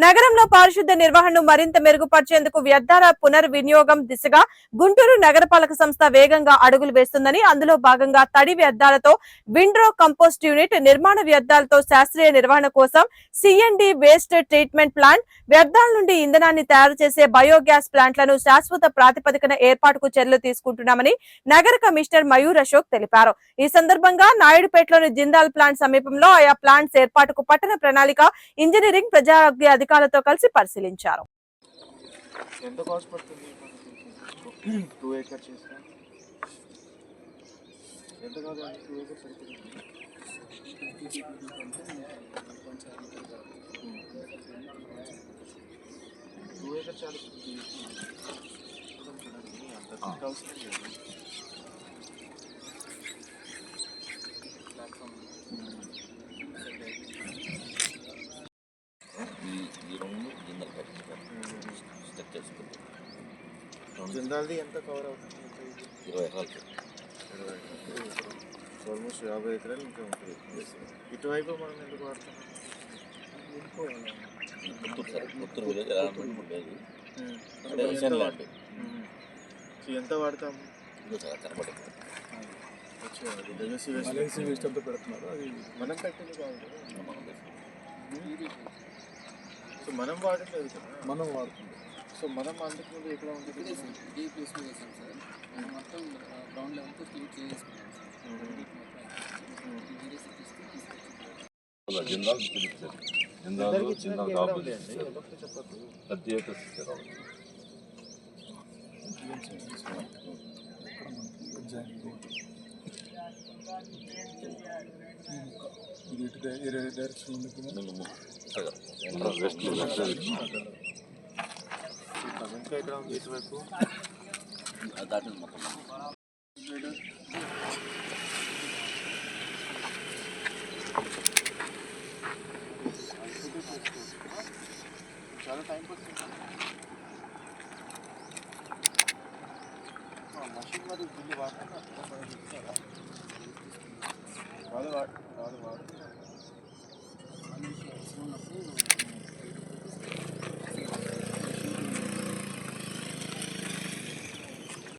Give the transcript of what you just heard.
నగరంలో పారిశుద్ధ నిర్వహణను మరింత మెరుగుపరిచేందుకు వ్యర్థాల పునర్వినియోగం దిశగా గుంటూరు నగరపాలక సంస్థ వేగంగా అడుగులు వేస్తుందని అందులో భాగంగా తడి వ్యర్థాలతో విండ్రో కంపోస్ట్ యూనిట్ నిర్మాణ వ్యర్థాలతో శాస్త్రీయ నిర్వహణ కోసం సిఎన్డి వేస్ట్ ట్రీట్మెంట్ ప్లాంట్ వ్యర్థాల నుండి ఇంధనాన్ని తయారు చేసే బయోగ్యాస్ ప్లాంట్లను శాశ్వత ప్రాతిపదికన ఏర్పాటుకు చర్యలు తీసుకుంటున్నామని నగర కమిషనర్ మయూర్ అశోక్ తెలిపారు. ఈ సందర్భంగా నాయుడుపేటలోని జిందాల్ ప్లాంట్ సమీపంలో ఆయా ప్లాంట్స్ ఏర్పాటుకు పట్టణ ప్రణాళిక ఇంజనీరింగ్ ప్రజారోగ్య అధికారులతో కలిసి పరిశీలించారు. ఎంత కాస్ట్ పడుతుంది? టూ ఏకర్స్ చేస్తే. ఎంత కాదు టూ ఏకర్స్ సరిపోతుంది. టూ ఏకర్స్ చాలా అంత అవసరం లేదు ఈ ఈ రెండు జిందల్ పట్టించుకోవాలి స్టెప్ చేసుకుంటాం జిందాల్ది ఎంత కవర్ అవుతుంది ఎంత ఇది? ఇరవై ఆల్మోస్ట్ యాభై ఎకరాలు ఇంకా ఉంటుంది ఇటువైపు మనం ఎందుకు వాడతాం పుత్తూరు సార్ పుత్తూరు విలేజ్ అలాంటి లేదు అంటే ఎంత ల్యాండ్ ఎంత వాడతాం కనపడదు వేస్ట్ అంతా పెడుతున్నారు అది మనం పెట్టింది కావాలి మనం సో మనం వాడట్లేదు మనం వాడుతుంది సో మనం అందుకు ముందు ఎక్కడ ఉంటుంది? ఇదే ప్లేస్లో చేసాం సార్. మొత్తం గ్రౌండ్ లెవెల్తో క్లీన్ చేసుకున్నాం జిందాల్ పిలిచారు జిందాల్ జిందాల్. ఇది ఇటు డై- ఇరవై డైరెక్షన్ ఉంది కదా. ముందు ముందు సగం. ఎంట్రన్స్ వెస్ట్ వెస్ట్ ఇంకా